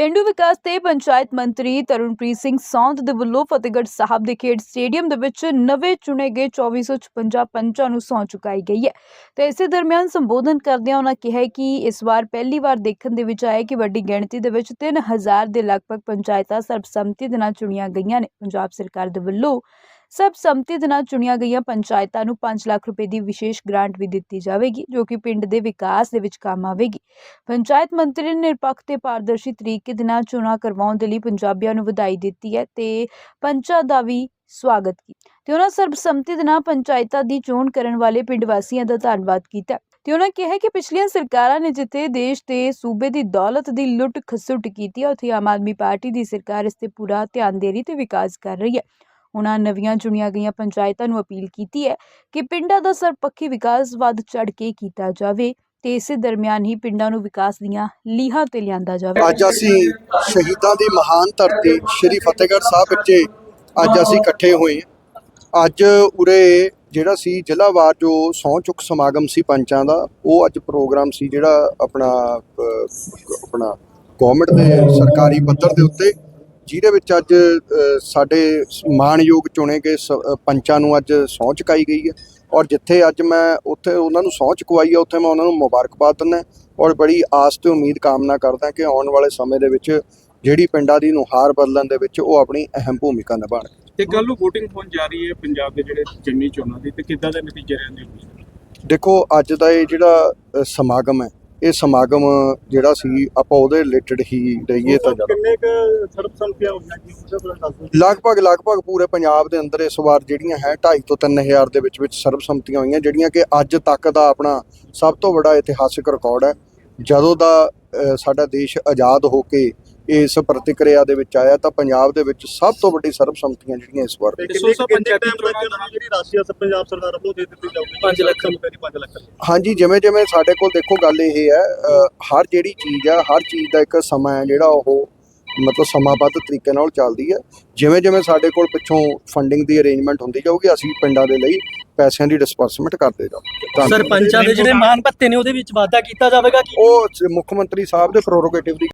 ਪੇਂਡੂ ਵਿਕਾਸ ਤੇ ਪੰਚਾਇਤ ਮੰਤਰੀ ਤਰੁਣਪ੍ਰੀਤ ਸਿੰਘ ਸੌਂਦ ਦੇ ਵੱਲੋਂ ਫਤਿਹਗੜ੍ਹ ਸਾਹਿਬ ਦੇ ਖੇਡ ਸਟੇਡੀਅਮ ਦੇ ਵਿੱਚ ਨਵੇਂ ਚੁਣੇ ਗਏ 2456 ਪੰਚਾਂ ਨੂੰ ਸਹੁੰ ਚੁਕਾਈ ਗਈ ਹੈ ਤੇ ਇਸੇ ਦਰਮਿਆਨ ਸੰਬੋਧਨ ਕਰਦਿਆਂ ਉਹਨਾਂ ਕਿਹਾ ਕਿ ਇਸ ਵਾਰ ਪਹਿਲੀ ਵਾਰ ਦੇਖਣ ਦੇ ਵਿੱਚ ਆਇਆ ਕਿ ਵੱਡੀ ਗਿਣਤੀ ਦੇ ਵਿੱਚ 3000 ਦੇ ਲਗਭਗ ਪੰਚਾਇਤਾਂ ਸਰਬਸੰਮਤੀ ਦੇ ਨਾਲ ਚੁਣੀਆਂ ਗਈਆਂ ਨੇ। ਪੰਜਾਬ ਸਰਕਾਰ ਦੇ ਵੱਲੋਂ ਸਰਬਸੰਮਤੀ ਦੇ ਨਾਲ ਚੁਣੀਆਂ ਗਈਆਂ ਪੰਚਾਇਤਾਂ ਨੂੰ 5 ਲੱਖ ਰੁਪਏ ਦੀ ਵਿਸ਼ੇਸ਼ ਗ੍ਰਾਂਟ ਵੀ ਦਿੱਤੀ ਜਾਵੇਗੀ, ਜੋ ਕਿ ਪਿੰਡ ਦੇ ਵਿਕਾਸ ਦੇ ਵਿੱਚ ਕੰਮ ਆਵੇਗੀ। ਪੰਚਾਇਤ ਮੰਤਰੀ ਨੇ ਨਿਰਪੱਖ ਤੇ ਪਾਰਦਰਸ਼ੀ ਤਰੀਕੇ ਦੇ ਨਾਲ ਚੋਣਾਂ ਕਰਵਾਉਣ ਦੇ ਲਈ ਪੰਜਾਬੀਆਂ ਨੂੰ ਵਧਾਈ ਦਿੱਤੀ ਹੈ ਤੇ ਪੰਚਾਂ ਦਾ ਵੀ ਸਵਾਗਤ ਕੀਤਾ। ਤੇ ਉਹਨਾਂ ਸਰਬਸੰਮਤੀ ਦੇ ਨਾਲ ਪੰਚਾਇਤਾਂ ਦੀ ਚੋਣ ਕਰਨ ਵਾਲੇ ਪਿੰਡ ਵਾਸੀਆਂ ਦਾ ਧੰਨਵਾਦ ਕੀਤਾ। ਤੇ ਉਹਨਾਂ ਕਿਹਾ ਕਿ ਪਿਛਲੀਆਂ ਸਰਕਾਰਾਂ ਨੇ ਜਿੱਥੇ ਦੇਸ਼ ਤੇ ਸੂਬੇ ਦੀ ਦੌਲਤ ਦੀ ਲੁੱਟ ਖਸੁੱਟ ਕੀਤੀ ਹੈ, ਉੱਥੇ ਆਮ ਆਦਮੀ ਪਾਰਟੀ ਦੀ ਸਰਕਾਰ ਇਸ ਤੇ ਪੂਰਾ ਧਿਆਨ ਦੇ ਰਹੀ ਤੇ ਵਿਕਾਸ ਕਰ ਰਹੀ ਹੈ। ਉਹਨਾਂ ਨਵੀਆਂ ਚੁਣੀਆਂ ਗਈਆਂ ਪੰਚਾਇਤਾਂ ਨੂੰ ਅਪੀਲ ਕੀਤੀ ਹੈ ਕਿ ਪਿੰਡਾਂ ਦਾ ਸਰਪੱਖੀ ਵਿਕਾਸ ਵੱਧ ਚੜ ਕੇ ਕੀਤਾ ਜਾਵੇ ਤੇ ਇਸੇ ਦਰਮਿਆਨ ਹੀ ਪਿੰਡਾਂ ਨੂੰ ਵਿਕਾਸ ਦੀਆਂ ਲੀਹਾਂ ਤੇ ਲਿਆਂਦਾ ਜਾਵੇ। ਅੱਜ ਅਸੀਂ ਸ਼ਹੀਦਾਂ ਦੀ ਮਹਾਨ ਧਰਤੀ ਸ੍ਰੀ ਫਤਿਹਗੜ੍ਹ ਸਾਹਿਬ ਵਿੱਚ ਅੱਜ ਅਸੀਂ ਇਕੱਠੇ ਹੋਏ ਅੱਜ ਉਰੇ ਜਿਹੜਾ ਸੀ ਜ਼ਿਲ੍ਹਾਵਾਰ ਜੋ ਸਹੁੰ ਚੁੱਕ ਸਮਾਗਮ ਸੀ ਪੰਚਾਂ ਦਾ, ਉਹ ਅੱਜ ਪ੍ਰੋਗਰਾਮ ਸੀ ਜਿਹੜਾ ਆਪਣਾ ਆਪਣਾ ਗਵਰਨਮੈਂਟ ਦੇ ਸਰਕਾਰੀ ਪੱਧਰ ਦੇ ਉੱਤੇ ਜਿਹਦੇ ਵਿੱਚ ਅੱਜ ਸਾਡੇ ਮਾਣਯੋਗ ਚੁਣੇ ਗਏ ਪੰਚਾਂ ਨੂੰ ਅੱਜ ਸਹੁੰ ਚੁਕਾਈ ਗਈ ਹੈ। ਔਰ ਜਿੱਥੇ ਅੱਜ ਮੈਂ ਉੱਥੇ ਉਹਨਾਂ ਨੂੰ ਸਹੁੰ ਚੁਕਵਾਈ ਹੈ ਉੱਥੇ ਮੈਂ ਉਹਨਾਂ ਨੂੰ ਮੁਬਾਰਕਬਾਦ ਦਿੰਦਾ ਔਰ ਬੜੀ ਆਸ ਤੇ ਉਮੀਦ ਕਾਮਨਾ ਕਰਦਾ ਕਿ ਆਉਣ ਵਾਲੇ ਸਮੇਂ ਦੇ ਵਿੱਚ ਜਿਹੜੀ ਪਿੰਡਾਂ ਦੀ ਨੁਹਾਰ ਬਦਲਣ ਦੇ ਵਿੱਚ ਉਹ ਆਪਣੀ ਅਹਿਮ ਭੂਮਿਕਾ ਨਿਭਾਉਣ। ਤੇ ਕੱਲ ਨੂੰ VOTING ਹੋਣ ਜਾ ਰਹੀ ਹੈ ਪੰਜਾਬ ਦੇ ਜਿਹੜੇ ਜਿਮਨੀ ਚੋਣਾਂ ਦੀ ਤੇ ਕਿੱਦਾਂ ਦੇ ਨਤੀਜੇ ਰਹਿੰਦੇ ਹੋਣਗੇ ਦੇਖੋ ਅੱਜ ਦਾ ਇਹ ਜਿਹੜਾ ਸਮਾਗਮ ਹੈ ਇਹ ਸਮਾਗਮ ਜਿਹੜਾ ਸੀ ਆਪਾਂ ਉਹਦੇ ਰਿਲੇਟਡ ਹੀ ਰਹੀਏ ਤਾਂ ਕਿੰਨੇ ਕ ਸਰਬਸੰਮਤੀਆਂ ਹੋਈਆਂ ਜੀ ਉਹਦੇ ਲਗਭਗ ਲਗਭਗ ਪੂਰੇ ਪੰਜਾਬ ਦੇ ਅੰਦਰ ਇਸ ਵਾਰ ਜਿਹੜੀਆਂ ਹੈ 2.5 ਤੋਂ 3000 ਦੇ ਵਿੱਚ ਵਿੱਚ ਸਰਬਸੰਮਤੀਆਂ ਹੋਈਆਂ ਜਿਹੜੀਆਂ ਕਿ ਅੱਜ ਤੱਕ ਦਾ ਆਪਣਾ ਸਭ ਤੋਂ ਵੱਡਾ ਇਤਿਹਾਸਿਕ ਰਿਕਾਰਡ ਹੈ। ਜਦੋਂ ਦਾ ਸਾਡਾ ਦੇਸ਼ ਆਜ਼ਾਦ ਹੋ ਕੇ ਇਸ ਪ੍ਰਤੀਕਿਰਿਆ ਦੇ ਵਿੱਚ ਆਇਆ ਤਾਂ ਪੰਜਾਬ ਦੇ ਵਿੱਚ ਸਭ ਤੋਂ ਵੱਡੀ ਸਰਬਸੰਮਤੀਆਂ ਜਿਹੜੀਆਂ ਇਸ ਵਾਰ ਤੇ ਤੇ ਕਿੰਨੇ ਸੋ ਕਿੰਨੇ ਪੰਚਾਇਤੀ ਟਾਈਮ ਤੱਕ ਚੋਣਾਂ ਜਿਹੜੀ ਰਾਸ਼ੀ ਆ ਪੰਜਾਬ ਸਰਕਾਰ ਵੱਲੋਂ ਦੇ ਦਿੱਤੀ ਜਾਊਗੀ। 5 ਲੱਖ ਰੁਪਏ ਦੀ 5 ਲੱਖ ਰੁਪਏ ਹਾਂਜੀ ਜਿਵੇਂ ਜਿਵੇਂ ਸਾਡੇ ਕੋਲ ਦੇਖੋ ਗੱਲ ਇਹ ਹੈ ਹਰ ਜਿਹੜੀ ਚੀਜ਼ ਆ ਹਰ ਚੀਜ਼ ਦਾ ਇੱਕ ਸਮਾਂ ਹੈ ਜਿਹੜਾ ਉਹ ਮਤਲਬ ਸਮਾਬੱਧ ਤਰੀਕੇ ਨਾਲ ਚੱਲਦੀ ਹੈ। ਜਿਵੇਂ ਜਿਵੇਂ ਸਾਡੇ ਕੋਲ ਪਿੱਛੋਂ ਫੰਡਿੰਗ ਦੀ ਅਰੇਂਜਮੈਂਟ ਹੁੰਦੀ ਜਾਊਗੀ ਅਸੀਂ ਪਿੰਡਾਂ ਦੇ ਲਈ ਪੈਸਿਆਂ ਦੀ ਡਿਸਪਰਸਮੈਂਟ ਕਰਦੇ ਜਾਵਾਂਗੇ ਧੰਨਵਾਦ। ਸਰਪੰਚਾਂ ਦੇ ਜਿਹੜੇ ਮਾਨ ਭੱਤੇ ਨੇ ਉਹਦੇ ਵਿੱਚ ਵਾਅਦਾ ਕੀਤਾ ਜਾਵੇਗਾ ਕਿ? ਉਹ ਮੁੱਖ ਮੰਤਰੀ ਸਾਹਿਬ ਦੇ ਪ੍ਰੋਰੋਗੇਟਿਵ ਦੀ